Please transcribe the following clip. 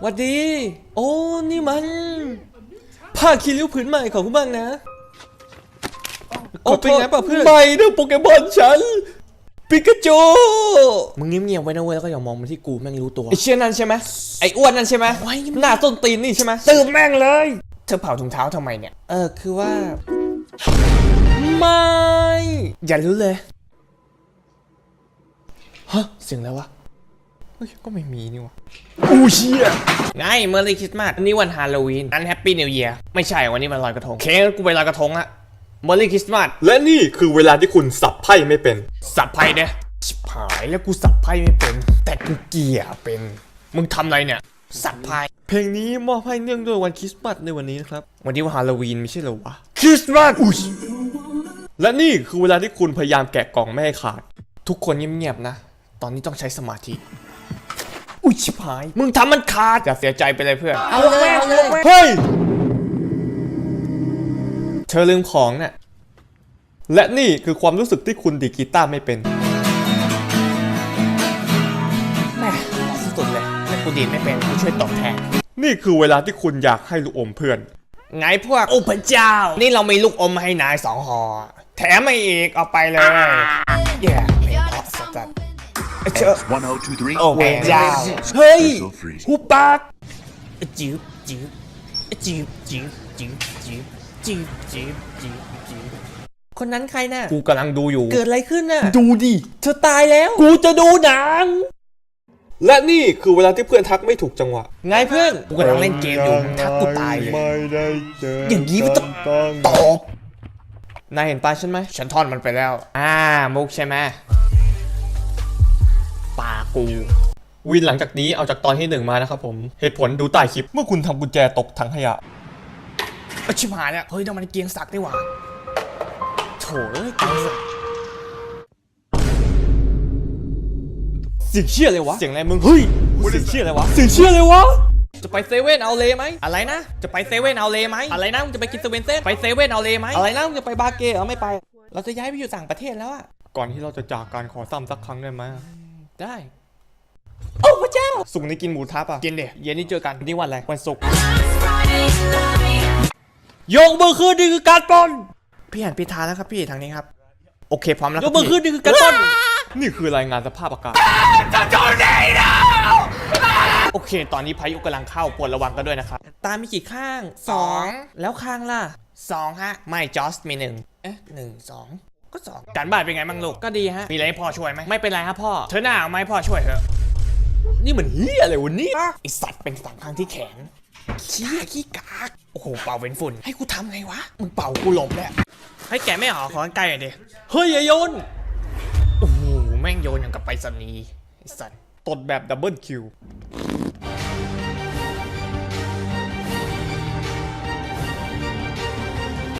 หวัดดี โอ้ นี่มันผ้าคีริ้วผืนใหม่ของคุณบ้างนะ โอ้เป็นไงเปล่าเพื่อนไม่นะโปเกมอนฉัน ปิกาจู มึงเงียบๆไว้นะเว้ยแล้วก็อย่ามองมาที่กูแม่งรู้ตัว ไอเชี่ยนั่นใช่ไหมไออ้วนนั่นใช่ไหมโอ้ยหน้าต้นตีนนี่ใช่ไหมตื่นแม่งเลย เธอเผาถุงเท้าทำไมเนี่ย เออคือว่า ไม่ อย่ารู้เลย ฮะ เสียงอะไรวะเฮ้ยก็ไม่มีนี่วะอู้เชี่ยไงเมอร์รี่คริสต์มาสอันนี้วันฮาโลวีนอันแฮปปี้นิวเยียร์ไม่ใช่วันนี้มันลอยกระทงเคงั้นกูไปลอยกระทงอะเมอร์รี่คริสต์มาสและนี่คือเวลาที่คุณสับไพ่ไม่เป็น สับไพ่เด้ชิบหายแล้วกูสับไพ่ไม่เป็น แต่กูเกียร์เป็น มึงทำอะไรเนี่ย สับไพ่เพลงนี้มอบให้เนื่องด้วยวันคริสต์มาสในวันนี้นะครับวันนี้วันฮาโลวีนไม่ใช่เหรอวะคริสต์มาสและนี่คือเวลาที่คุณพยายามแกะกล่องไม่ให้ขาด ทุกคนเงียบๆนะ ตอนนี้ต้องใช้สมาธิ อุ้ยชิบหาย มึงทำมันขาดอย่าเสียใจไปเลยเพื่อน เอาเลยเอาเลยเฮ้ย เธอลืมของน่ะ และนี่คือความรู้สึกที่คุณดีดกีตาร์ไม่เป็นแม่สุดเลยแต่กูดีดไม่เป็นกูช่วยตอบแทน นี่คือเวลาที่คุณอยากให้ลูกอมเพื่อน ไงพวก โอ้พระเจ้า นี่เรามีลูกอมมาให้นายสองห่อแถมมาอีกเอาไปเลย เย้ไม่พอสัต ว์เชื่อ 1023. โอ้พระเจ้า Exit. เฮ้ย Feel free. หุบปากจิ๋วจิ๋วจิ๋วจิ๋วจิ๋วจิ๋วจิ๋วจิ๋วจิ๋วจิ๋วคนนั้นใครน่ะ กูกำลังดูอยู่ เกิดอะไรขึ้นน่ะ ดูดิ เธอตายแล้ว กูจะดูหนัง และนี่คือเวลาที่เพื่อนทักไม่ถูกจังหวะ ไงเพื่อน กูกำลังเล่นเกมอยู่มึงทักกูตายเลย ไม่ได้เจออย่างนี้มันต้องตั้งตบนายเห็นปลาฉันไหมฉันทอนมันไปแล้ว อ่า มุกใช่ไหมปา กูวินหลังจากนี้เอาจากตอนที่หนึ่งมานะครับผมเหตุผลดูใต้คลิป เมื่อคุณทำกุญแจตกถังขยะเอ้ยชิบหายแล้วเฮ้ยนั่นมันเกียงศักดิ์นี่หว่าโถ่เอ้ยเกียงศักดิ์เสียงเชี่ยเลยวะเสียงอะไรมึงเฮ้ยเสียงเชี่ยอะไรวะเสียงเชี่ยเลยวะจะไปเซเว่นเอาเลยไหมอะไรนะ จะไปเซเว่นเอาเลยไหมอะไรนะมึงจะไปกินเซเว่นเซ่นไปเซเว่นเอาเลยไหมอะไรนะมึงจะไปบาร์เกย์เอาไม่ไป เราจะย้ายไปอยู่ต่างประเทศแล้วอะก่อนที่เราจะจากการขอซ้ำสักครั้งได้ไหมได้ โอ้พระเจ้าสุกร์นี้กินหมูทับอะกินเดี๋ยวเย็นนี้เจอกันนี่วันอะไรวันศุกร์ยกมือขึ้นนี่คือการปล้นพี่หันพิธาแล้วครับพี่ทางนี้ครับ โอเคพร้อมแล้วยกมือขึ้นนี่คือการปล้นนี่คือรายงานสภาพอากาศโอเค ตอนนี้พายุกำลังเข้าโปรดระวังกันด้วยนะครับ ตามีกี่ข้างสองแล้วข้างล่ะสองฮะ ไม่จอสมีหนึ่งเอ๊ะหนึ่งสองก็สองการบ้านเป็นไงบ้างลูก ก็ดีฮะ มีอะไรให้พ่อช่วยไหม ไม่เป็นไรครับพ่อ เธอหน้าเอาไหมพ่อช่วยเถอะ นี่เหมือนเฮียอะไรวะเนี่ยไอสัตว์เป็นสองข้างที่แขนขี้ขี้กากโอ้โหเป่าเป็นฝุ่น ให้กูทำไงวะ มึงเป่ากูหลบแล้วให้แกะไม่ออกขอกันไกลหน่อยดิเฮ้ยอย่าโยนโอ้โหแม่งโยนอย่างกับไปรษณีย์ไอสัตว์ตดแบบดับเบิลคิว